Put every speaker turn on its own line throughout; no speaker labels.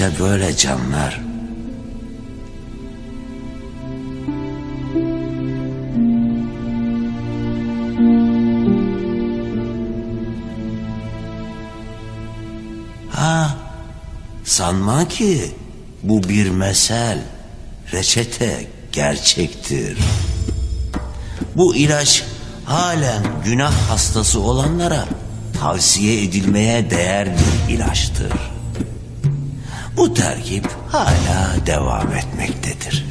İşte böyle canlar. Ha, sanma ki bu bir mesel, reçete gerçektir. Bu ilaç halen günah hastası olanlara tavsiye edilmeye değer bir ilaçtır. Bu terkip hala devam etmektedir.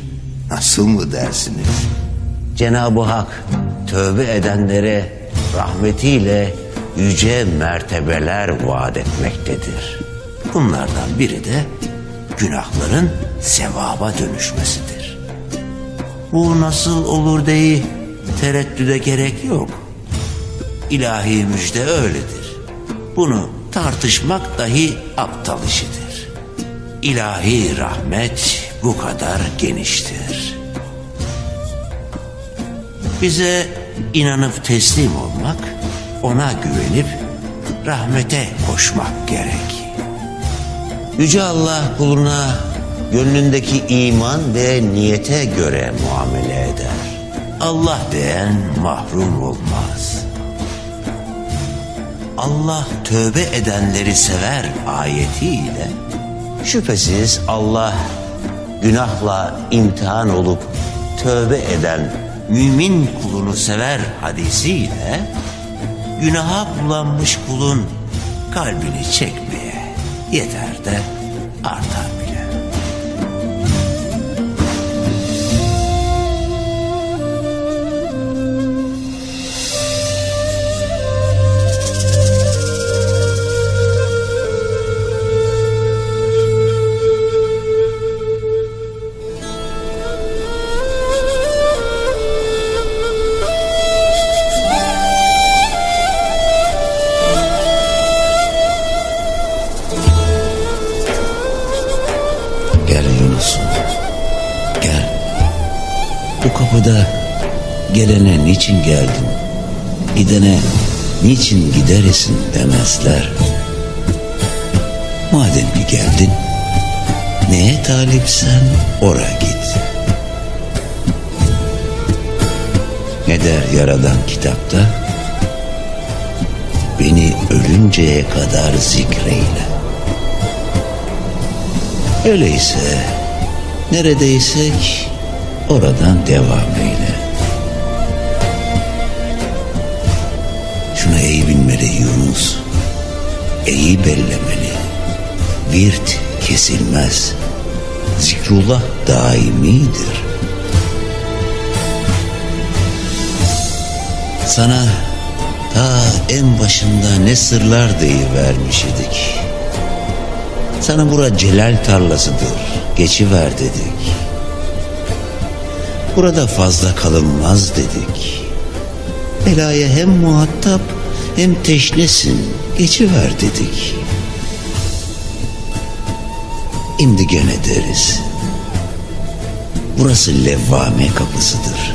Nasıl mı dersiniz? Cenab-ı Hak tövbe edenlere rahmetiyle yüce mertebeler vaat etmektedir. Bunlardan biri de günahların sevaba dönüşmesidir. Bu nasıl olur deyi tereddüde gerek yok. İlahi müjde öyledir. Bunu tartışmak dahi aptal işidir. İlahi rahmet bu kadar geniştir. Bize inanıp teslim olmak, ona güvenip rahmete koşmak gerek. Yüce Allah kuluna gönlündeki iman ve niyete göre muamele eder. Allah diyen mahrum olmaz. Allah tövbe edenleri sever ayetiyle şüphesiz Allah günahla imtihan olup tövbe eden mümin kulunu sever hadisiyle günaha bulanmış kulun kalbini çekmeye yeter de artar Bu kapıda gelene niçin geldin? Gidene niçin gideresin demezler. Madem ki geldin, neye talipsen ora git. Ne der yaradan kitapta? Beni ölünceye kadar zikreyle. Öyleyse neredeysek oradan devam eyle. Şuna iyi bilmeli Yunus. İyi bellemeli. Virt kesilmez. Zikrullah daimidir. Sana ta en başında ne sırlar vermiş idik. Sana bura celal tarlasıdır. Geçiver dedik. Burada fazla kalınmaz dedik. Belaya hem muhatap hem teşnesin. Geçiver dedik. Şimdi gene deriz. Burası levvame kapısıdır.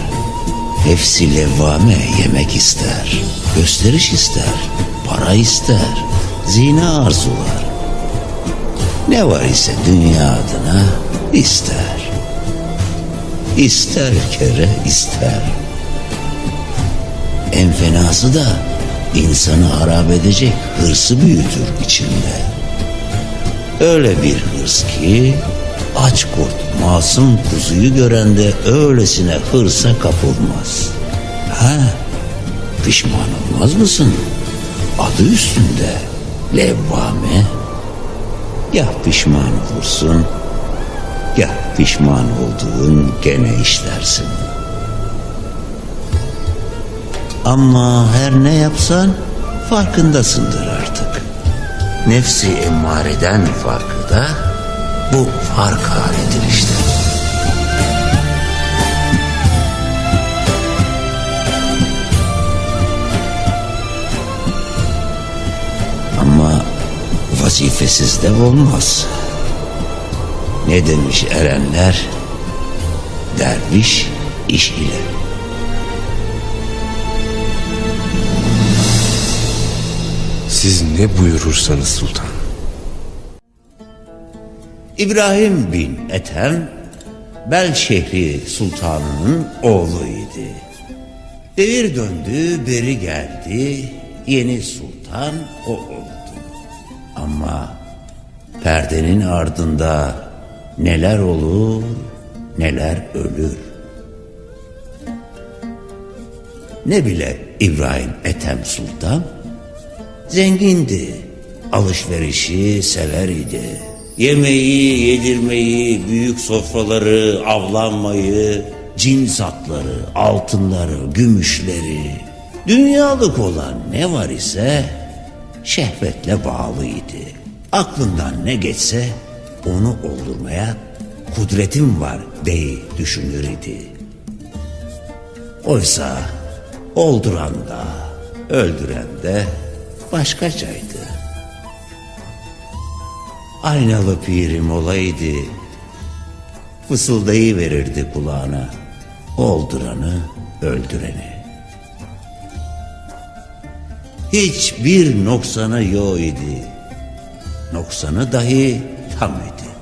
Nefsi levvame yemek ister, gösteriş ister, para ister, zina arzular. Ne var ise dünya adına ister. İster kere ister. En fenası da insanı harap edecek hırsı büyütür içinde. Öyle bir hırs ki aç kurt masum kuzuyu görende öylesine hırsa kapılmaz. Ha, pişman olmaz mısın? Adı üstünde levvame. Ya pişman olursun ya pişman olduğun gene işlersin. Ama her ne yapsan farkındasındır artık. Nefsi emmareden farkı da bu fark halidir işte. Ama vazifesiz de olmaz. Ne demiş erenler? Derviş iş ile.
Siz ne buyurursanız sultan.
İbrahim bin Ethem, Bel şehri sultanının oğluydu. Devir döndü, beri geldi, yeni sultan o oldu. Ama perdenin ardında neler olur, neler ölür. Ne bile İbrahim Ethem Sultan, zengindi, alışverişi sever idi. Yemeği, yedirmeyi, büyük sofraları, avlanmayı, cins atları, altınları, gümüşleri, dünyalık olan ne var ise şehvetle bağlıydı. Aklından ne geçse onu oldurmaya kudretim var bey düşünür idi. Oysa olduran da öldüren de başkacaydı. Aynalı pirim olaydı. Fısıldayı verirdi kulağına. Olduranı, öldüreni. Hiçbir noksanı yok idi. Noksanı dahi tam idi.